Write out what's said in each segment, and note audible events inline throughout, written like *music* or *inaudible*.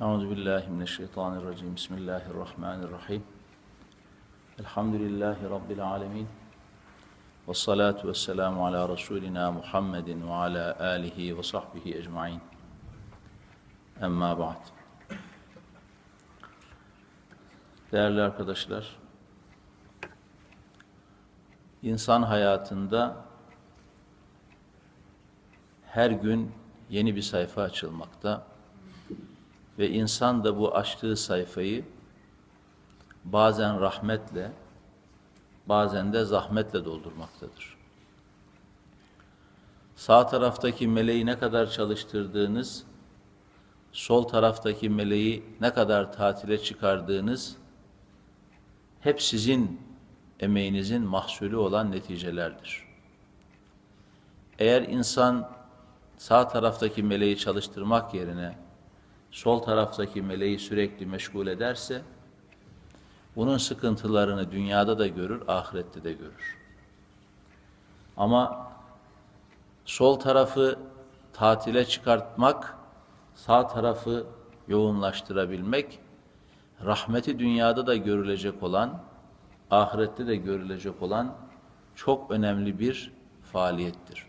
Euzu billahi mineşşeytanirracim. Bismillahirrahmanirrahim. Elhamdülillahi rabbil alamin. Ves salatu vesselamu ala rasulina Muhammedin ve ala alihi ve sahbihi ecmaîn. Emma ba'd. Değerli arkadaşlar, insan hayatında her gün yeni bir sayfa açılmakta ve insan da bu açtığı sayfayı bazen rahmetle, bazen de zahmetle doldurmaktadır. Sağ taraftaki meleği ne kadar çalıştırdığınız, sol taraftaki meleği ne kadar tatile çıkardığınız, hep sizin emeğinizin mahsulü olan neticelerdir. Eğer insan sağ taraftaki meleği çalıştırmak yerine sol taraftaki meleği sürekli meşgul ederse bunun sıkıntılarını dünyada da görür, ahirette de görür. Ama sol tarafı tatile çıkartmak, sağ tarafı yoğunlaştırabilmek, rahmeti dünyada da görülecek olan, ahirette de görülecek olan çok önemli bir faaliyettir.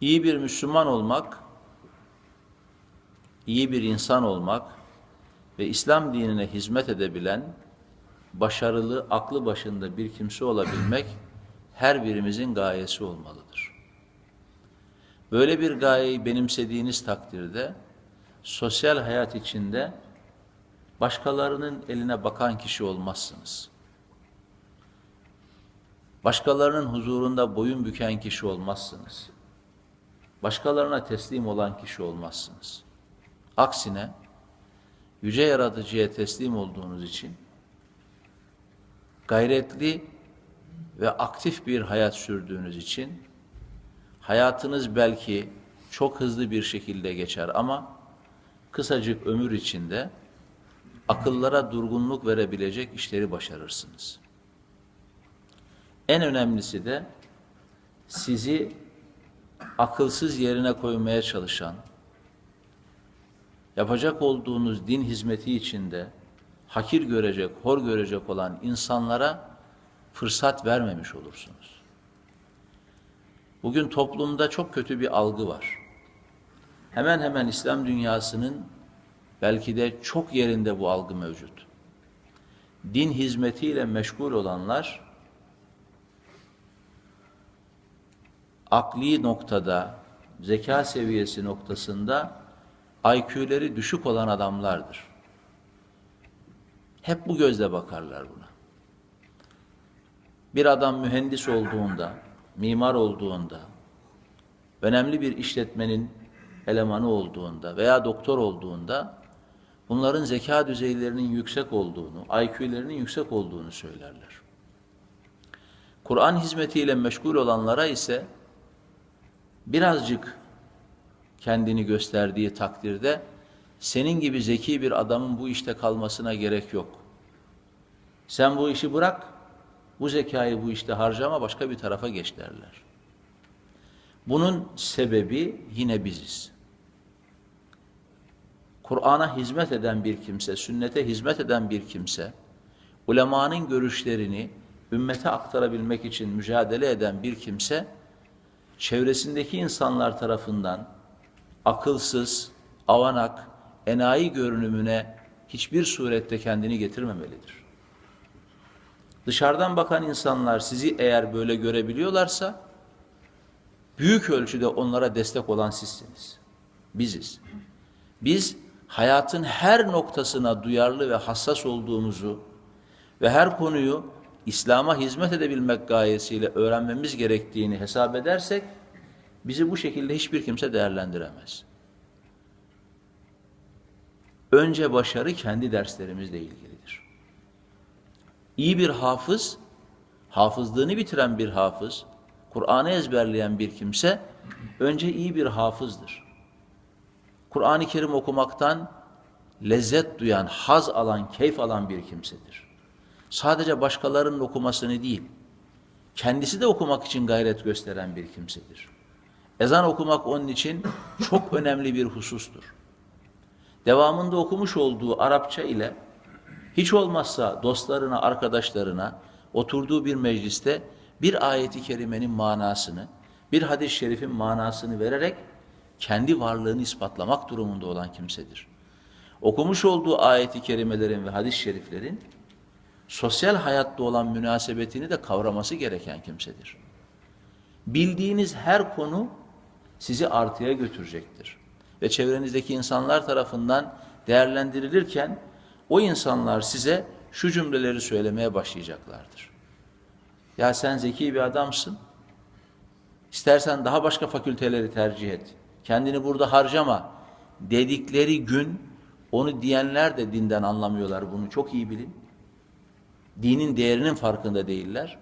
İyi bir Müslüman olmak, iyi bir insan olmak ve İslam dinine hizmet edebilen, başarılı, aklı başında bir kimse olabilmek *clears throat* her birimizin gayesi olmalıdır. Böyle bir gayeyi benimsediğiniz takdirde sosyal hayat içinde başkalarının eline bakan kişi olmazsınız. Başkalarının huzurunda boyun büken kişi olmazsınız. Başkalarına teslim olan kişi olmazsınız. Aksine yüce yaratıcıya teslim olduğunuz için gayretli ve aktif bir hayat sürdüğünüz için hayatınız belki çok hızlı bir şekilde geçer ama kısacık ömür içinde akıllara durgunluk verebilecek işleri başarırsınız. En önemlisi de sizi akılsız yerine koymaya çalışan, yapacak olduğunuz din hizmeti içinde hakir görecek, hor görecek olan insanlara fırsat vermemiş olursunuz. Bugün toplumda çok kötü bir algı var. Hemen hemen İslam dünyasının belki de çok yerinde bu algı mevcut. Din hizmetiyle meşgul olanlar akli noktada, zeka seviyesi noktasında IQ'leri düşük olan adamlardır. Hep bu gözle bakarlar buna. Bir adam mühendis olduğunda, mimar olduğunda, önemli bir işletmenin elemanı olduğunda veya doktor olduğunda bunların zeka düzeylerinin yüksek olduğunu, IQ'lerinin yüksek olduğunu söylerler. Kur'an hizmetiyle meşgul olanlara ise birazcık kendini gösterdiği takdirde senin gibi zeki bir adamın bu işte kalmasına gerek yok. Sen bu işi bırak, bu zekayı bu işte harcama başka bir tarafa geç derler. Bunun sebebi yine biziz. Kur'an'a hizmet eden bir kimse, sünnete hizmet eden bir kimse, ulemanın görüşlerini ümmete aktarabilmek için mücadele eden bir kimse, çevresindeki insanlar tarafından akılsız, avanak, enayi görünümüne hiçbir surette kendini getirmemelidir. Dışarıdan bakan insanlar sizi eğer böyle görebiliyorlarsa, büyük ölçüde onlara destek olan sizsiniz. Biziz. Biz hayatın her noktasına duyarlı ve hassas olduğumuzu ve her konuyu İslam'a hizmet edebilmek gayesiyle öğrenmemiz gerektiğini hesap edersek, bizi bu şekilde hiçbir kimse değerlendiremez. Önce başarı kendi derslerimizle ilgilidir. İyi bir hafız, hafızlığını bitiren bir hafız, Kur'an'ı ezberleyen bir kimse önce iyi bir hafızdır. Kur'an-ı Kerim okumaktan lezzet duyan, haz alan, keyif alan bir kimsedir. Sadece başkalarının okumasını değil, kendisi de okumak için gayret gösteren bir kimsedir. Ezan okumak onun için çok önemli bir husustur. devamında okumuş olduğu Arapça ile hiç olmazsa dostlarına, arkadaşlarına oturduğu bir mecliste bir ayeti kerimenin manasını, bir hadis-i şerifin manasını vererek kendi varlığını ispatlamak durumunda olan kimsedir. Okumuş olduğu ayeti kerimelerin ve hadis-i şeriflerin sosyal hayatta olan münasebetini de kavraması gereken kimsedir. Bildiğiniz her konu sizi artıya götürecektir. Ve çevrenizdeki insanlar tarafından değerlendirilirken o insanlar size şu cümleleri söylemeye başlayacaklardır. Ya sen zeki bir adamsın. İstersen daha başka fakülteleri tercih et. Kendini burada harcama dedikleri gün onu diyenler de dinden anlamıyorlar bunu çok iyi bilin. Dinin değerinin farkında değiller.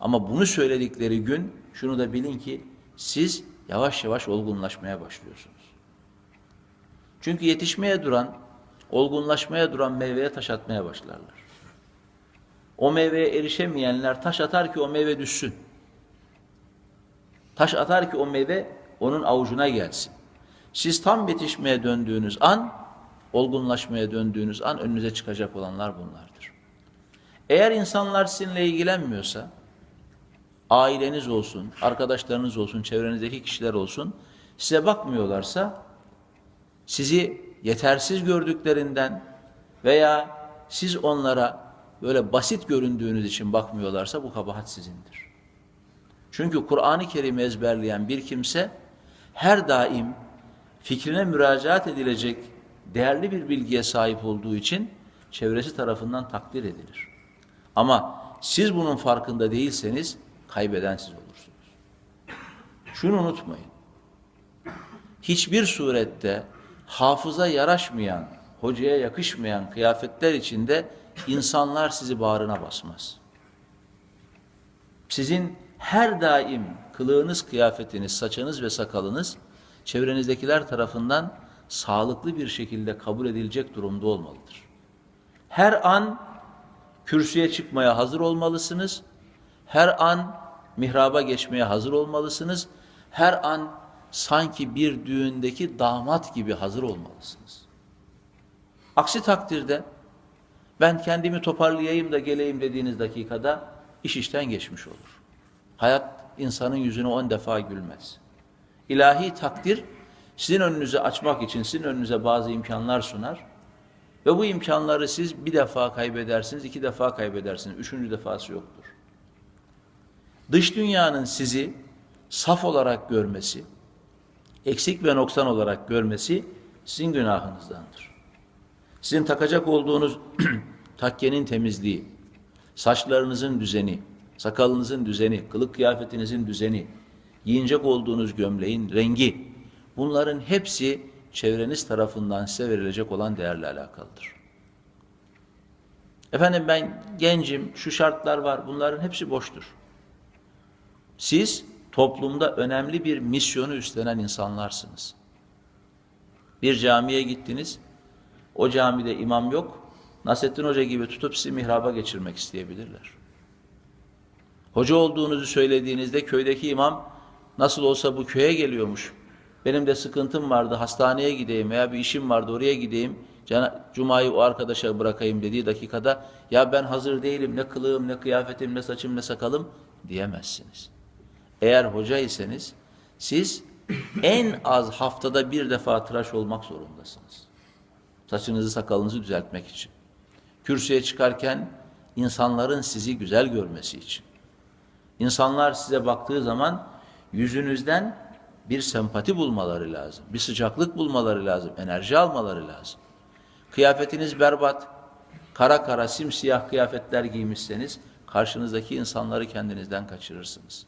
Ama bunu söyledikleri gün şunu da bilin ki siz yavaş yavaş olgunlaşmaya başlıyorsunuz. Çünkü yetişmeye duran, olgunlaşmaya duran meyveye taş atmaya başlarlar. O meyveye erişemeyenler taş atar ki o meyve düşsün. Taş atar ki o meyve onun avucuna gelsin. Siz tam yetişmeye döndüğünüz an, olgunlaşmaya döndüğünüz an önünüze çıkacak olanlar bunlardır. Eğer insanlar sizinle ilgilenmiyorsa, aileniz olsun, arkadaşlarınız olsun, çevrenizdeki kişiler olsun, size bakmıyorlarsa, sizi yetersiz gördüklerinden veya siz onlara böyle basit göründüğünüz için bakmıyorlarsa bu kabahat sizindir. Çünkü Kur'an-ı Kerim'i ezberleyen bir kimse her daim fikrine müracaat edilecek değerli bir bilgiye sahip olduğu için çevresi tarafından takdir edilir. Ama siz bunun farkında değilseniz kaybeden siz olursunuz. Şunu unutmayın. Hiçbir surette hafıza yaraşmayan, hocaya yakışmayan kıyafetler içinde insanlar sizi bağrına basmaz. Sizin her daim kılığınız, kıyafetiniz, saçınız ve sakalınız çevrenizdekiler tarafından sağlıklı bir şekilde kabul edilecek durumda olmalıdır. Her an kürsüye çıkmaya hazır olmalısınız. Her an mihraba geçmeye hazır olmalısınız. Her an sanki bir düğündeki damat gibi hazır olmalısınız. Aksi takdirde ben kendimi toparlayayım da geleyim dediğiniz dakikada iş işten geçmiş olur. Hayat insanın yüzüne on defa gülmez. İlahi takdir sizin önünüzü açmak için sizin önünüze bazı imkanlar sunar. Ve bu imkanları siz bir defa kaybedersiniz, iki defa kaybedersiniz. Üçüncü defası yoktur. Dış dünyanın sizi saf olarak görmesi, eksik ve noksan olarak görmesi sizin günahınızdandır. Sizin takacak olduğunuz *clears throat* takkenin temizliği, saçlarınızın düzeni, sakalınızın düzeni, kılık kıyafetinizin düzeni, giyinecek olduğunuz gömleğin rengi, bunların hepsi çevreniz tarafından size verilecek olan değerle alakalıdır. Efendim ben gencim, şu şartlar var, bunların hepsi boştur. Siz toplumda önemli bir misyonu üstlenen insanlarsınız. Bir camiye gittiniz, o camide imam yok, Nasrettin Hoca gibi tutup sizi mihraba geçirmek isteyebilirler. Hoca olduğunuzu söylediğinizde köydeki imam nasıl olsa bu köye geliyormuş. Benim de sıkıntım vardı hastaneye gideyim veya bir işim vardı oraya gideyim. Cuma'yı o arkadaşa bırakayım dediği dakikada ya ben hazır değilim ne kılığım ne kıyafetim ne saçım ne sakalım diyemezsiniz. Eğer hoca iseniz siz en az haftada bir defa tıraş olmak zorundasınız. Saçınızı sakalınızı düzeltmek için. Kürsüye çıkarken insanların sizi güzel görmesi için. İnsanlar size baktığı zaman yüzünüzden bir sempati bulmaları lazım. Bir sıcaklık bulmaları lazım. Enerji almaları lazım. Kıyafetiniz berbat, kara kara simsiyah kıyafetler giymişseniz karşınızdaki insanları kendinizden kaçırırsınız.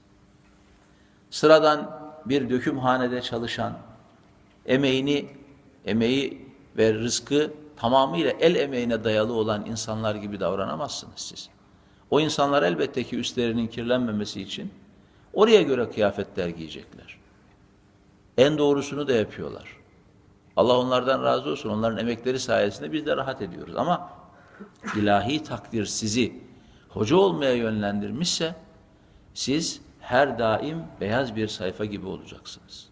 Sıradan bir dökümhanede çalışan, emeğini, emeği ve rızkı tamamıyla el emeğine dayalı olan insanlar gibi davranamazsınız siz. O insanlar elbette ki üstlerinin kirlenmemesi için oraya göre kıyafetler giyecekler. En doğrusunu da yapıyorlar. Allah onlardan razı olsun. Onların emekleri sayesinde biz de rahat ediyoruz. Ama ilahi takdir sizi hoca olmaya yönlendirmişse siz her daim beyaz bir sayfa gibi olacaksınız.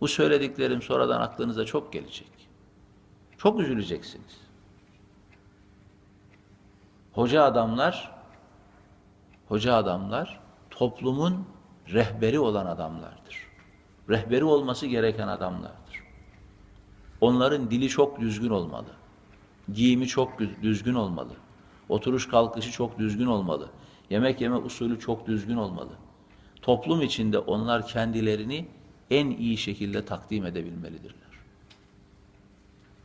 Bu söylediklerim sonradan aklınıza çok gelecek. Çok üzüleceksiniz. Hoca adamlar, hoca adamlar toplumun rehberi olan adamlardır. Rehberi olması gereken adamlardır. Onların dili çok düzgün olmalı. Giyimi çok düzgün olmalı. Oturuş kalkışı çok düzgün olmalı. Yemek yeme usulü çok düzgün olmalı. Toplum içinde onlar kendilerini en iyi şekilde takdim edebilmelidirler.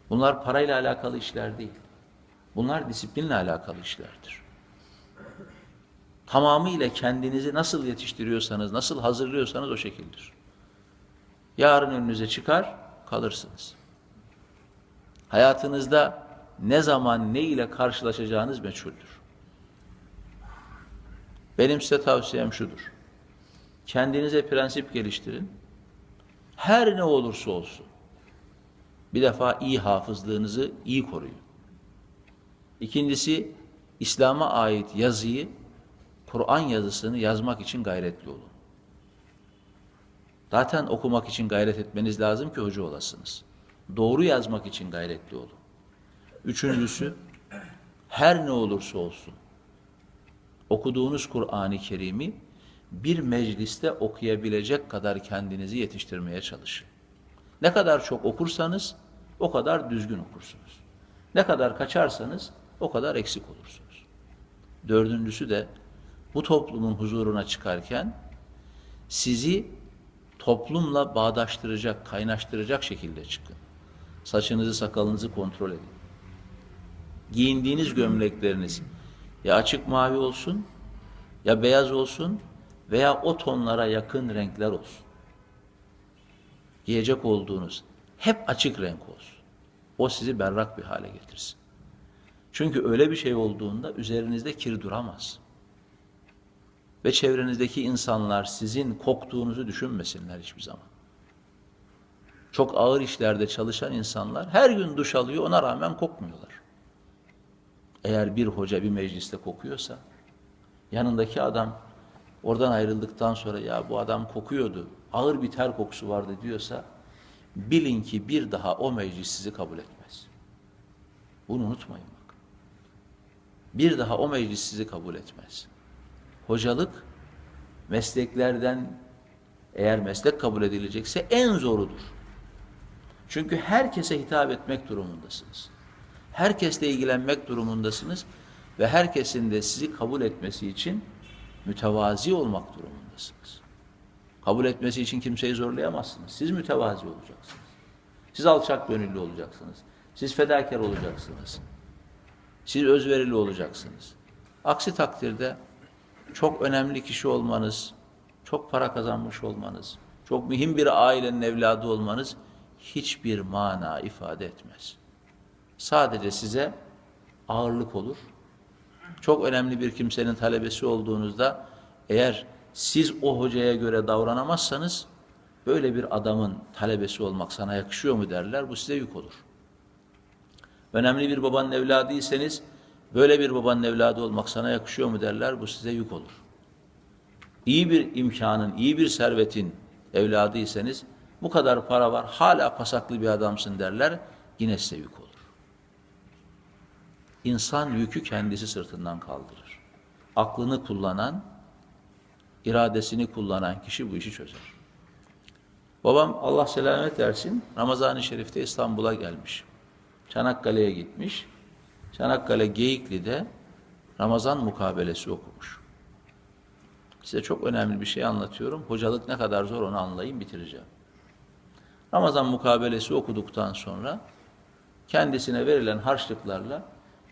Bunlar parayla alakalı işler değil. Bunlar disiplinle alakalı işlerdir. Tamamıyla kendinizi nasıl yetiştiriyorsanız, nasıl hazırlıyorsanız o şekildir. Yarın önünüze çıkar, kalırsınız. Hayatınızda ne zaman ne ile karşılaşacağınız meçhuldür. Benim size tavsiyem şudur. Kendinize prensip geliştirin. Her ne olursa olsun. Bir defa iyi hafızlığınızı iyi koruyun. İkincisi İslam'a ait yazıyı, Kur'an yazısını yazmak için gayretli olun. Zaten okumak için gayret etmeniz lazım ki hoca olasınız. Doğru yazmak için gayretli olun. Üçüncüsü, her ne olursa olsun, okuduğunuz Kur'an-ı Kerim'i bir mecliste okuyabilecek kadar kendinizi yetiştirmeye çalışın. Ne kadar çok okursanız, o kadar düzgün okursunuz. Ne kadar kaçarsanız, o kadar eksik olursunuz. Dördüncüsü de, bu toplumun huzuruna çıkarken, sizi toplumla bağdaştıracak, kaynaştıracak şekilde çıkın. Saçınızı, sakalınızı kontrol edin. Giyindiğiniz gömlekleriniz ya açık mavi olsun, ya beyaz olsun veya o tonlara yakın renkler olsun. Giyecek olduğunuz hep açık renk olsun. O sizi berrak bir hale getirsin. Çünkü öyle bir şey olduğunda üzerinizde kir duramaz. Ve çevrenizdeki insanlar sizin koktuğunuzu düşünmesinler hiçbir zaman. Çok ağır işlerde çalışan insanlar her gün duş alıyor ona rağmen kokmuyorlar. Eğer bir hoca bir mecliste kokuyorsa yanındaki adam oradan ayrıldıktan sonra ya bu adam kokuyordu ağır bir ter kokusu vardı diyorsa bilin ki bir daha o meclis sizi kabul etmez. Bunu unutmayın bak. Bir daha o meclis sizi kabul etmez. Hocalık mesleklerden eğer meslek kabul edilecekse en zorudur. Çünkü herkese hitap etmek durumundasınız. Herkesle ilgilenmek durumundasınız ve herkesin de sizi kabul etmesi için mütevazi olmak durumundasınız. Kabul etmesi için kimseyi zorlayamazsınız. Siz mütevazi olacaksınız. Siz alçak gönüllü olacaksınız. Siz fedakar olacaksınız. Siz özverili olacaksınız. Aksi takdirde çok önemli kişi olmanız, çok para kazanmış olmanız, çok mühim bir ailenin evladı olmanız hiçbir mana ifade etmez. Sadece size ağırlık olur. Çok önemli bir kimsenin talebesi olduğunuzda eğer siz o hocaya göre davranamazsanız böyle bir adamın talebesi olmak sana yakışıyor mu derler bu size yük olur. Önemli bir babanın evladıysanız böyle bir babanın evladı olmak sana yakışıyor mu derler bu size yük olur. İyi bir imkanın, iyi bir servetin evladıysanız bu kadar para var hala pasaklı bir adamsın derler yine size yük olur. İnsan yükü kendisi sırtından kaldırır. Aklını kullanan, iradesini kullanan kişi bu işi çözer. Babam Allah selamet versin Ramazan-ı Şerif'te İstanbul'a gelmiş. Çanakkale'ye gitmiş. Çanakkale Geyikli'de Ramazan mukabelesi okumuş. Size çok önemli bir şey anlatıyorum. Hocalık ne kadar zor onu anlayın bitireceğim. Ramazan mukabelesi okuduktan sonra kendisine verilen harçlıklarla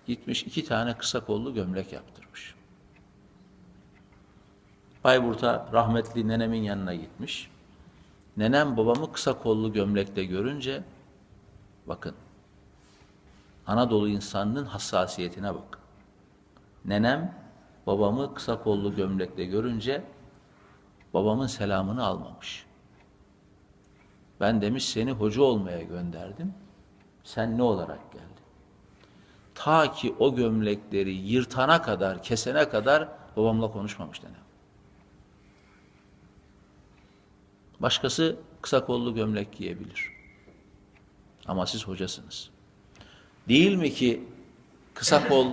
gitmiş iki tane kısa kollu gömlek yaptırmış. Bayburt'a rahmetli nenemin yanına gitmiş. Nenem babamı kısa kollu gömlekle görünce bakın Anadolu insanının hassasiyetine bak. Nenem babamı kısa kollu gömlekle görünce babamın selamını almamış. Ben demiş seni hoca olmaya gönderdim. Sen ne olarak geldin? Ta ki o gömlekleri yırtana kadar, kesene kadar babamla konuşmamış nenem. Başkası kısa kollu gömlek giyebilir. Ama siz hocasınız. Değil mi ki kısa kol,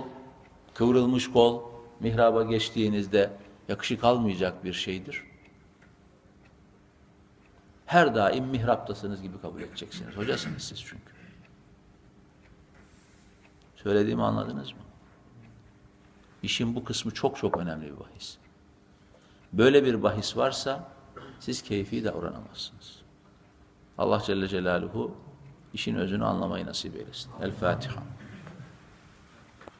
kıvrılmış kol mihraba geçtiğinizde yakışık almayacak bir şeydir? Her daim mihraptasınız gibi kabul edeceksiniz. Hocasınız siz çünkü. Söylediğimi anladınız mı? İşin bu kısmı çok çok önemli bir bahis. Böyle bir bahis varsa siz keyfi davranamazsınız. Allah Celle Celaluhu işin özünü anlamayı nasip eylesin. El Fatiha.